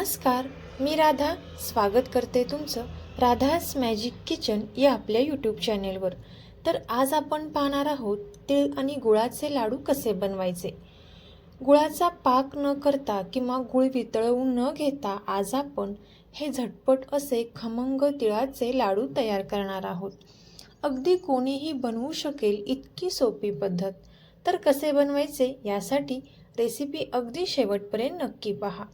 नमस्कार मी राधा. स्वागत करते तुमचं राधास मॅजिक किचन या आपल्या यूट्यूब चॅनेलवर तर आज आपण पाहणार आहोत तिळ आणि गुळाचे लाडू कसे बनवायचे? गुळाचा पाक न करता किंवा गुळ वितळवून न घेता आज आपण हे झटपट असे खमंग तिळाचे लाडू तयार करणार आहोत. अगदी कोणीही बनवू शकेल इतकी सोपी पद्धत. तर कसे बनवायचे यासाठी रेसिपी अगदी शेवटपर्यंत नक्की पहा.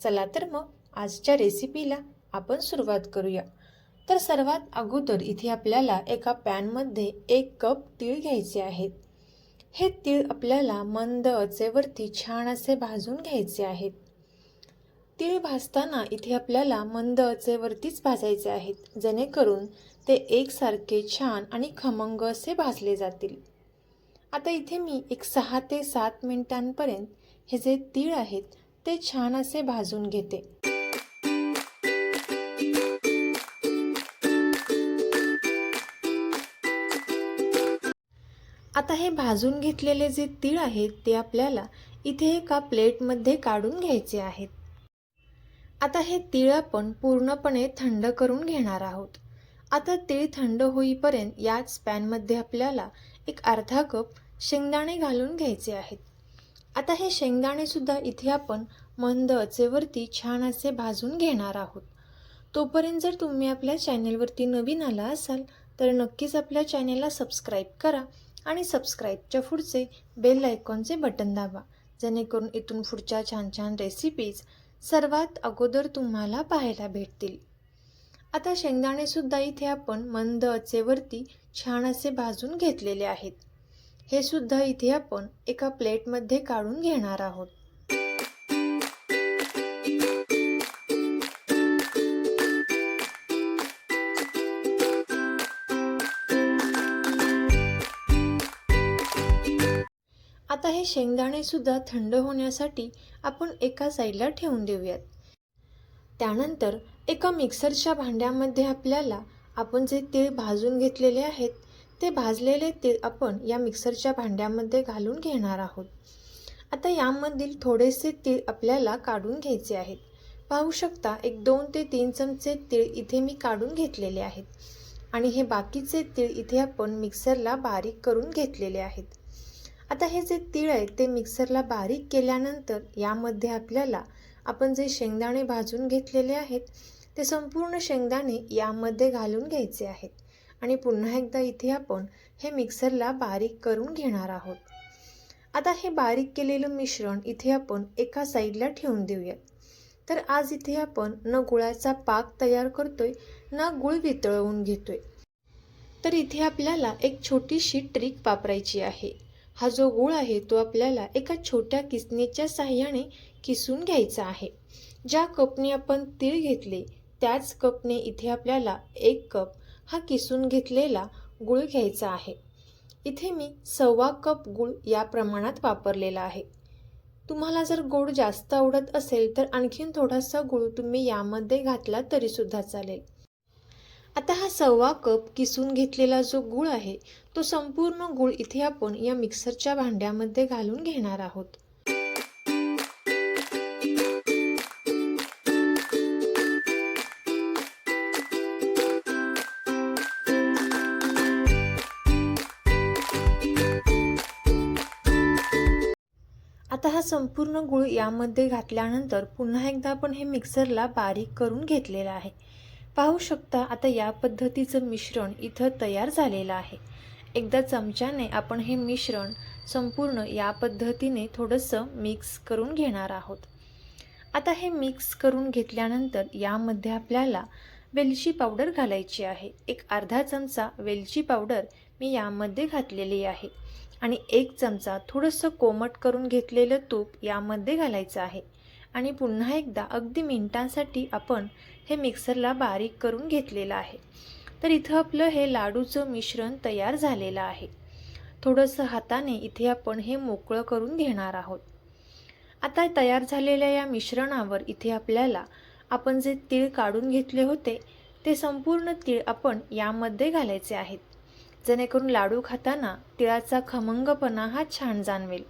चला तर मग आजच्या रेसिपीला आपण सुरुवात करूया. तर सर्वात अगोदर इथे आपल्याला एका पॅनमध्ये एक कप तीळ घ्यायचे आहेत. हे तीळ आपल्याला मंद अचेवरती छान असे भाजून घ्यायचे आहेत. तीळ भाजताना इथे आपल्याला मंद अचेवरतीच भाजायचे आहेत जेणेकरून ते एकसारखे छान आणि खमंग असे भाजले जातील. आता इथे मी एक सहा ते सात मिनिटांपर्यंत हे जे तीळ आहेत ते छान असे भाजून घेते. आता हे भाजून घेतलेले जे तीळ आहेत ते आपल्याला इथे एका प्लेटमध्ये काढून घ्यायचे आहेत. आता हे तीळ आपण पूर्णपणे थंड करून घेणार आहोत. आता तीळ थंड होईपर्यंत याच पॅनमध्ये आपल्याला एक अर्धा कप शेंगदाणे घालून घ्यायचे आहेत. आता हे शेंगदाणेसुद्धा इथे आपण मंद अचेवरती छान असे भाजून घेणार आहोत. तोपर्यंत जर तुम्ही आपल्या चॅनेलवरती नवीन आला असाल तर नक्कीच आपल्या चॅनेलला सबस्क्राईब करा आणि सबस्क्राईबच्या पुढचे बेल आयकॉनचे बटन दाबा जेणेकरून इथून पुढच्या छान छान रेसिपीज सर्वात अगोदर तुम्हाला पाहायला भेटतील. आता शेंगदाणेसुद्धा इथे आपण मंद अचेवरती छान असे भाजून घेतलेले आहेत. हे सुद्धा इथे आपण एका प्लेटमध्ये काढून घेणार आहोत. आता हे शेंगदाणे सुद्धा थंड होण्यासाठी आपण एका साईडला ठेवून देऊयात. त्यानंतर एका मिक्सरच्या भांड्यामध्ये आपल्याला आपण जे तीळ भाजून घेतलेले आहेत ते भाजलेले तीळ आपण या मिक्सरच्या भांड्यामध्ये घालून घेणार आहोत. आता यामधील थोडेसे तीळ आपल्याला काढून घ्यायचे आहेत. पाहू शकता एक दोन ते तीन चमचे तीळ इथे मी काढून घेतलेले आहेत. आणि हे बाकीचे तीळ इथे आपण मिक्सरला बारीक करून घेतलेले आहेत. आता हे जे तीळ आहे ते मिक्सरला बारीक केल्यानंतर यामध्ये आपल्याला आपण जे शेंगदाणे भाजून घेतलेले आहेत ते संपूर्ण शेंगदाणे यामध्ये घालून घ्यायचे आहेत. आणि पुन्हा एकदा इथे आपण हे मिक्सरला बारीक करून घेणार आहोत. आता हे बारीक केलेलं मिश्रण इथे आपण एका साईडला ठेवून देऊयात. तर आज इथे आपण न गुळाचा पाक तयार करतोय ना गुळ वितळवून घेतोय. तर इथे आपल्याला एक छोटीशी ट्रिक वापरायची आहे. हा जो गूळ आहे तो आपल्याला एका छोट्या किसणीच्या साह्याने किसून घ्यायचा आहे. ज्या कपने आपण तीळ घेतले त्याच कपने इथे आपल्याला एक कप हा किसून घेतलेला गूळ घ्यायचा आहे. इथे मी सव्वा कप गूळ या प्रमाणात वापरलेला आहे. तुम्हाला जर गोड जास्त आवडत असेल तर आणखीन थोडासा गूळ तुम्ही यामध्ये घातला तरीसुद्धा चालेल. आता हा सव्वा कप किसून घेतलेला जो गूळ आहे तो संपूर्ण गूळ इथे आपण या मिक्सरच्या भांड्यामध्ये घालून घेणार आहोत. हा संपूर्ण गूळ यामध्ये घातल्यानंतर पुन्हा एकदा आपण हे मिक्सरला बारीक करून घेतलेलं आहे. पाहू शकता आता या पद्धतीचं मिश्रण इथं तयार झालेलं आहे. एकदा चमच्याने आपण हे मिश्रण संपूर्ण या पद्धतीने थोडंसं मिक्स करून घेणार आहोत. आता हे मिक्स करून घेतल्यानंतर यामध्ये आपल्याला वेलची पावडर घालायची आहे. एक अर्धा चमचा वेलची पावडर मी यामध्ये घातलेली आहे. आणि एक चमचा थोडंसं कोमट करून घेतलेलं तूप यामध्ये घालायचं आहे. आणि पुन्हा एकदा अगदी मिनिटांसाठी आपण हे मिक्सरला बारीक करून घेतलेलं आहे. तर इथं आपलं हे लाडूचं मिश्रण तयार झालेलं आहे. थोडंसं हाताने इथे आपण हे मोकळं करून घेणार आहोत. आता तयार झालेल्या या मिश्रणावर इथे आपल्याला आपण जे तीळ काढून घेतले होते ते संपूर्ण तीळ आपण यामध्ये घालायचे आहेत. जेणेकरून लाडू खाताना तिळाचा खमंगपणा हा छान जाणवेल.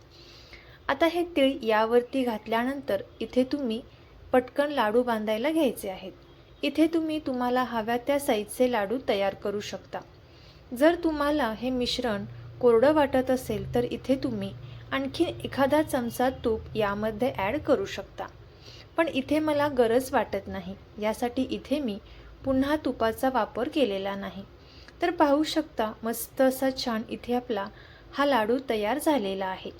आता हे तिळ यावरती घातल्यानंतर इथे तुम्ही पटकन लाडू बांधायला घ्यायचे आहेत. इथे तुम्ही तुम्हाला हव्या त्या साईजचे लाडू तयार करू शकता. जर तुम्हाला हे मिश्रण कोरडं वाटत असेल तर इथे तुम्ही आणखी एखादा चमचा तूप यामध्ये ॲड करू शकता. पण इथे मला गरज वाटत नाही. यासाठी इथे मी पुन्हा तुपाचा वापर केलेला नाही. तर पाहू शकता मस्त असा छान इथे आपला हा लाडू तयार झालेला आहे.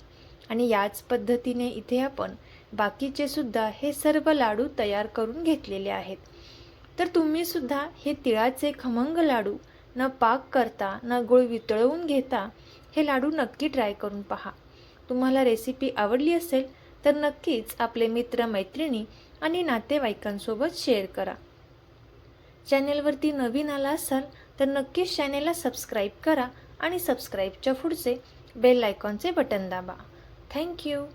आणि याच पद्धतीने इथे आपण बाकीचे सुद्धा हे सर्व लाडू तयार करून घेतलेले आहेत. तर तुम्ही सुद्धा हे तिळाचे खमंग लाडू न पाक करता न गुळ वितळवून घेता हे लाडू नक्की ट्राय करून पहा. तुम्हाला रेसिपी आवडली असेल तर नक्कीच आपले मित्र मैत्रिणी आणि नातेवाईकांसोबत शेअर करा. चॅनेलवरती नवीन आला असाल तर नक्कीच चॅनेलला सबस्क्राईब करा आणि सबस्क्राईबच्या पुढचे बेल आयकॉनचे बटन दाबा. Thank you